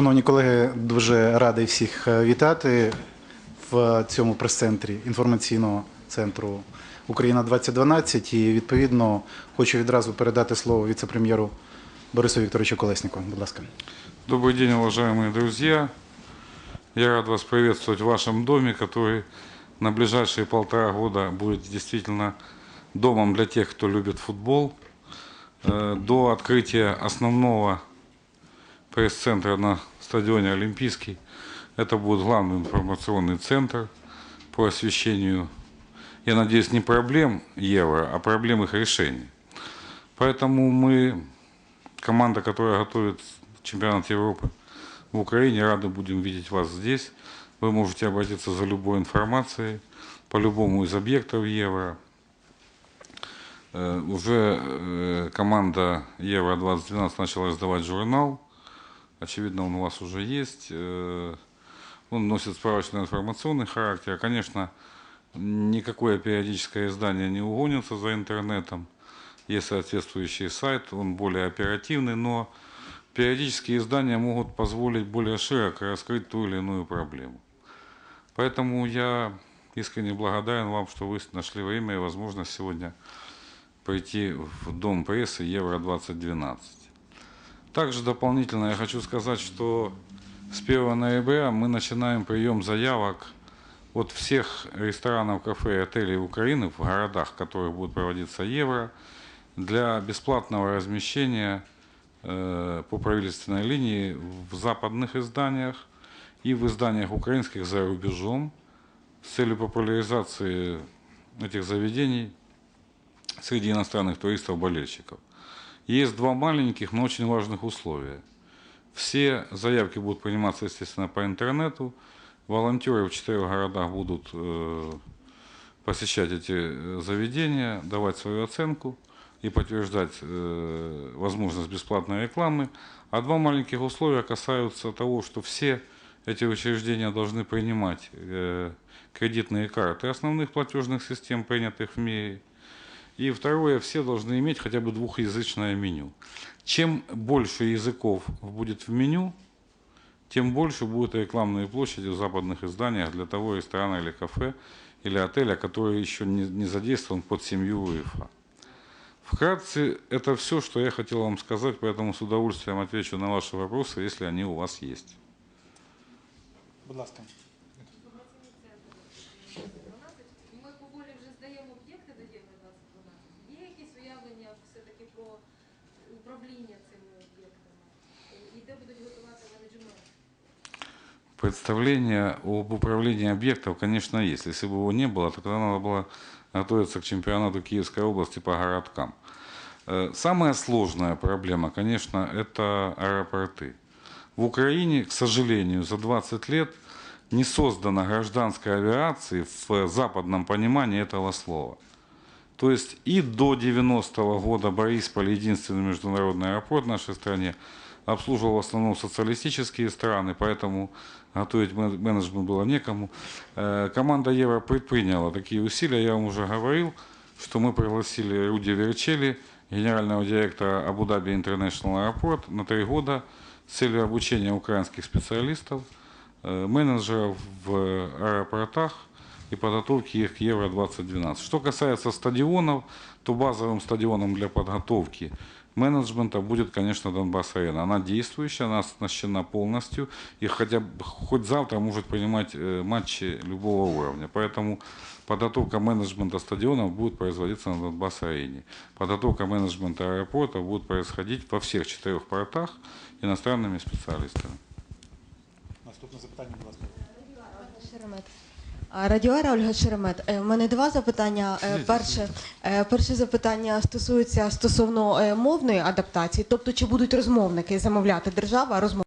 Шановні колеги, дуже радий всіх е, вітати в цьому прес-центрі інформаційного центру Україна 2012 і відповідно хочу відразу передати слово віце-прем'єру Борису Вікторовичу Колесніку. Будь ласка. Добрый день, уважаемые друзья. Я рад вас приветствовать в вашем доме, который на ближайшие полтора года будет действительно домом для тех, кто любит футбол. Э, До открытия основного пресс-центра на стадионе Олимпийский это будет главный информационный центр по освещению, я надеюсь, не проблем евро, а проблем их решения. Поэтому мы команда, которая готовит чемпионат Европы в Украине, рады будем видеть вас здесь. Вы можете обратиться за любой информацией по любому из объектов Евро. Э, Уже э, команда Евро-2012 начала издавать журнал. Очевидно, он у вас уже есть. Э, Он носит справочно-информационный характер. Конечно, никакое периодическое издание не угонится за интернетом. Есть соответствующий сайт, он более оперативный, но периодические издания могут позволить более широко раскрыть ту или иную проблему. Поэтому я искренне благодарен вам, что вы нашли время и возможность сегодня прийти в Дом прессы Евро-2012. Также дополнительно я хочу сказать, что с 1 ноября мы начинаем прием заявок от всех ресторанов, кафе и отелей Украины в городах, в которых будет проводиться Евро, для бесплатного размещения э, по правительственной линии в западных изданиях и в изданиях украинских за рубежом с целью популяризации этих заведений среди иностранных туристов-болельщиков. Есть два маленьких, но очень важных условия. Все заявки будут приниматься, естественно, по интернету. Волонтеры в четырех городах будут э, посещать эти э, заведения, давать свою оценку и подтверждать э, возможность бесплатной рекламы. А два маленьких условия касаются того, что все эти учреждения должны принимать э, кредитные карты основных платежных систем, принятых в мире. И второе, все должны иметь хотя бы двухязычное меню. Чем больше языков будет в меню, тем больше будут рекламные площади в западных изданиях для того ресторана или кафе или отеля, который еще не, не задействован под семью УЕФА. Вкратце, это все, что я хотел вам сказать, поэтому с удовольствием отвечу на ваши вопросы, если они у вас есть. Будь ласка. Де? Представление об управлении объектов, конечно, есть. Если бы его не было, то тогда надо было готовиться к чемпионату Киевской области по городкам. Э, Самая сложная проблема, конечно, это аэропорты. В Украине, к сожалению, за 20 лет не создано гражданской авиации в западном понимании этого слова. То есть и до 90-го года Борисполь, единственный международный аэропорт в нашей стране, обслуживал в основном социалистические страны, поэтому готовить мен- менеджмент было некому. Э, Команда Евро предприняла такие усилия, я вам уже говорил, что мы пригласили Руди Верчели, генерального директора Абу-Даби International Airport, на три года с целью обучения украинских специалистов, э, менеджеров в аэропортах и подготовки их к Евро-2012. Что касается стадионов, то базовым стадионом для подготовки менеджмента будет, конечно, Донбасс-арена. Она действующая, она оснащена полностью и хотя бы хоть завтра может принимать э, матчи любого уровня. Поэтому подготовка менеджмента стадионов будет производиться на Донбасс-арене. Подготовка менеджмента аэропорта будет происходить во всех четырех портах иностранными специалистами. Наступне запитання, будь ласка. Шеремет. А, Радіоера Ольга Шеремет. Е, У мене два запитання. Е, Перше, е, перше запитання стосується стосовно мовної адаптації, тобто чи будуть розмовники замовляти держава розмов.